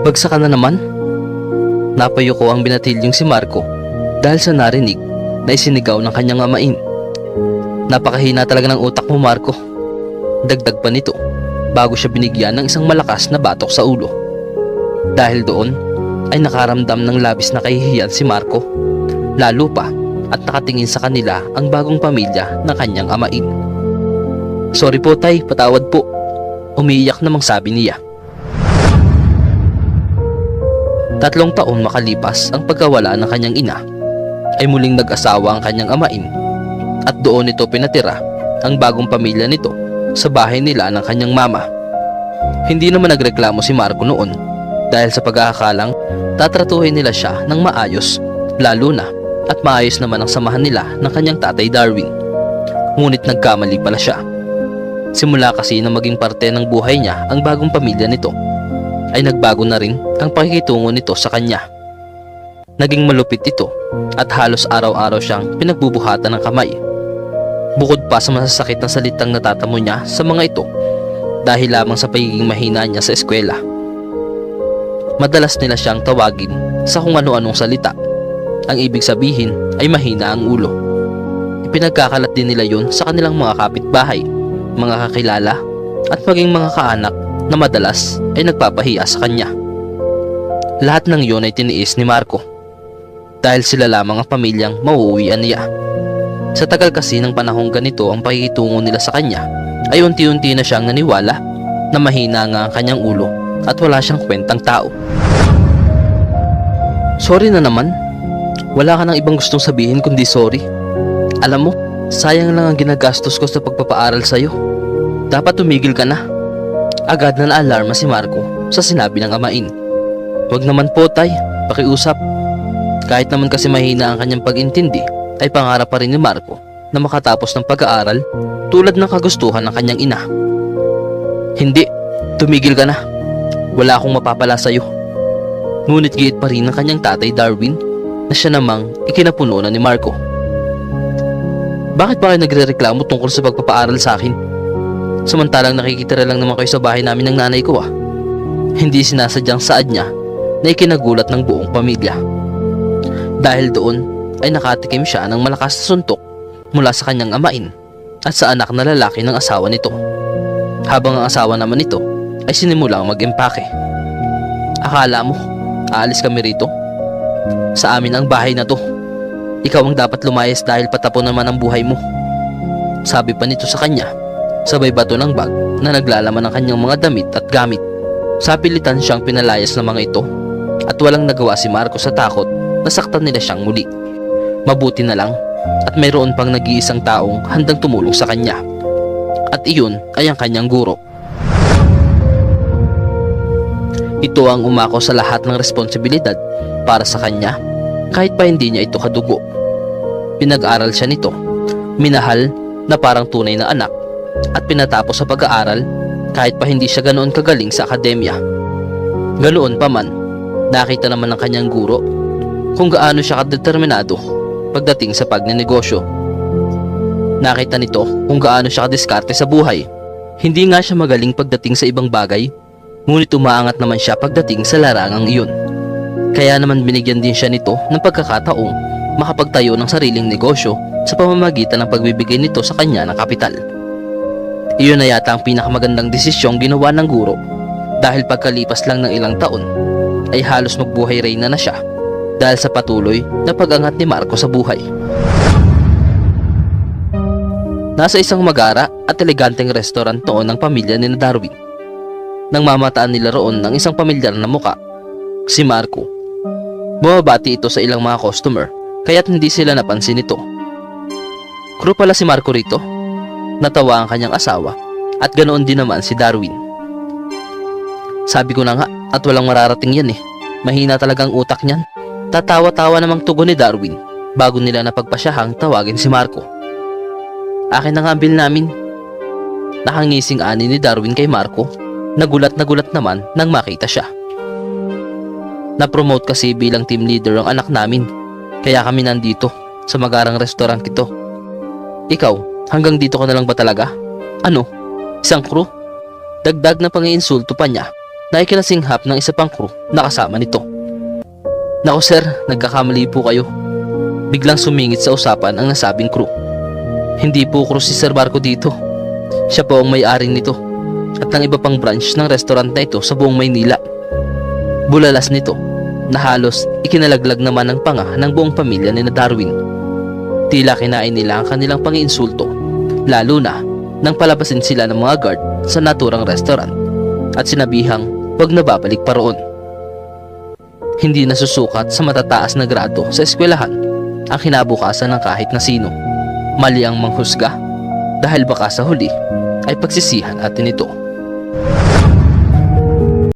Bagsak na naman? Napayo ko ang binatilyong si Marco dahil sa narinig na isinigaw ng kanyang amain. Napakahina talaga ng utak mo Marco. Dagdag pa nito bago siya binigyan ng isang malakas na batok sa ulo. Dahil doon ay nakaramdam ng labis na kahihiyan si Marco. Lalo pa at nakatingin sa kanila ang bagong pamilya ng kanyang amain. Sorry po tay, patawad po. Umiiyak namang sabi niya. Tatlong taon makalipas ang pagkawala ng kanyang ina, ay muling nag-asawa ang kanyang amain at doon nito pinatira ang bagong pamilya nito sa bahay nila ng kanyang mama. Hindi naman nagreklamo si Marco noon dahil sa pag-aakalang tatratuhin nila siya ng maayos lalo na at maayos naman ang samahan nila ng kanyang tatay Darwin. Ngunit nagkamali pala siya. Simula kasi na maging parte ng buhay niya ang bagong pamilya nito ay nagbago na rin ang pakikitungo nito sa kanya. Naging malupit ito at halos araw-araw siyang pinagbubuhatan ng kamay. Bukod pa sa masasakit na salitang natatamo niya sa mga ito dahil lamang sa pagiging mahina niya sa eskwela. Madalas nila siyang tawagin sa kung ano-anong salita. Ang ibig sabihin ay mahina ang ulo. Ipinagkakalat din nila yun sa kanilang mga kapitbahay, mga kakilala at maging mga kaanak na madalas ay nagpapahiya sa kanya. Lahat ng yun ay tiniis ni Marco dahil sila lamang ang pamilyang mauuwian niya. Sa tagal kasi ng panahong ganito ang pakikitungo nila sa kanya ay unti-unti na siyang naniwala na mahina nga ang kanyang ulo at wala siyang kwentang tao. Sorry na naman. Wala ka nang ibang gustong sabihin kundi sorry. Alam mo, sayang lang ang ginagastos ko sa pagpapaaral sa'yo. Dapat tumigil ka na. Agad na naalarma si Marco sa sinabi ng amain. Huwag naman po tay, pakiusap. Kahit naman kasi mahina ang kanyang pag-intindi, ay pangarap pa rin ni Marco na makatapos ng pag-aaral tulad ng kagustuhan ng kanyang ina. Hindi, tumigil ka na. Wala akong mapapala sa'yo. Ngunit giit pa rin ng kanyang tatay Darwin na siya namang ikinapuno na ni Marco. Bakit ba kayo nagre-reklamo tungkol sa pagpapaaral sa akin? Samantalang nakikitira lang naman kayo sa bahay namin ng nanay ko ah. Hindi sinasadyang saad niya na ikinagulat ng buong pamilya. Dahil doon ay nakatikim siya ng malakas na suntok mula sa kanyang amain at sa anak na lalaki ng asawa nito. Habang ang asawa naman nito ay sinimulang mag-empake. Akala mo, aalis kami rito? Sa amin ang bahay na to. Ikaw ang dapat lumayas dahil patapon naman ang buhay mo. Sabi pa nito sa kanya, sabay bato ng bag na naglalaman ng kanyang mga damit at gamit. Sa pilitan siyang pinalayas ng mga ito at walang nagawa si Marco sa takot na saktan nila siyang muli. Mabuti na lang at mayroon pang nag-iisang taong handang tumulong sa kanya. At iyon ay ang kanyang guro. Ito ang umako sa lahat ng responsibilidad para sa kanya kahit pa hindi niya ito kadugo. Pinag-aral siya nito, minahal na parang tunay na anak at pinatapos sa pag-aaral kahit pa hindi siya ganoon kagaling sa akademya. Ganoon pa man, nakita naman ng kanyang guro kung gaano siya kadeterminado pagdating sa pagnenegosyo. Nakita nito kung gaano siya kadiskarte sa buhay. Hindi nga siya magaling pagdating sa ibang bagay, ngunit umaangat naman siya pagdating sa larangang iyon. Kaya naman binigyan din siya nito ng pagkakataong makapagtayo ng sariling negosyo sa pamamagitan ng pagbibigay nito sa kanya ng kapital. Iyon na yata ang pinakamagandang desisyong ginawa ng guro dahil pagkalipas lang ng ilang taon ay halos magbuhay reyna na siya dahil sa patuloy na pag-angat ni Marco sa buhay. Nasa isang magara at eleganteng restaurant noon ng pamilya ni Darwin. Nang mamataan nila roon ng isang pamilyar na muka, si Marco. Bumabati ito sa ilang mga customer kaya't hindi sila napansin nito. Crew pala si Marco rito. Natawa ang kanyang asawa at ganoon din naman si Darwin. Sabi ko na nga at walang mararating yan eh. Mahina talagang utak niyan. Tatawa-tawa namang tugon ni Darwin bago nila napagpasyahang tawagin si Marco. Akin na nga ang bill namin. Nakangising ani ni Darwin kay Marco. Nagulat na gulat naman nang makita siya. Na-promote kasi bilang team leader ang anak namin. Kaya kami nandito sa magarang restaurant ito. Ikaw, hanggang dito ka na lang ba talaga? Ano? Isang crew? Dagdag na pangiinsulto pa niya na ikinasinghap ng isa pang crew na kasama nito. Nako sir, nagkakamali po kayo. Biglang sumingit sa usapan ang nasabing crew. Hindi po crew si Sir Marco dito. Siya po ang may-ari nito at ng iba pang branch ng restaurant na ito sa buong Maynila. Bulalas nito na halos ikinalaglag naman ng panga ng buong pamilya ni na Darwin. Tila kinain nila ang kanilang pangiinsulto, lalo na nang palabasin sila ng mga guard sa naturang restaurant at sinabihang wag na babalik pa roon. Hindi nasusukat sa matataas na grado sa eskwelahan ang kinabukasan ng kahit na sino. Mali ang manghusga dahil baka sa huli ay pagsisihan atin ito.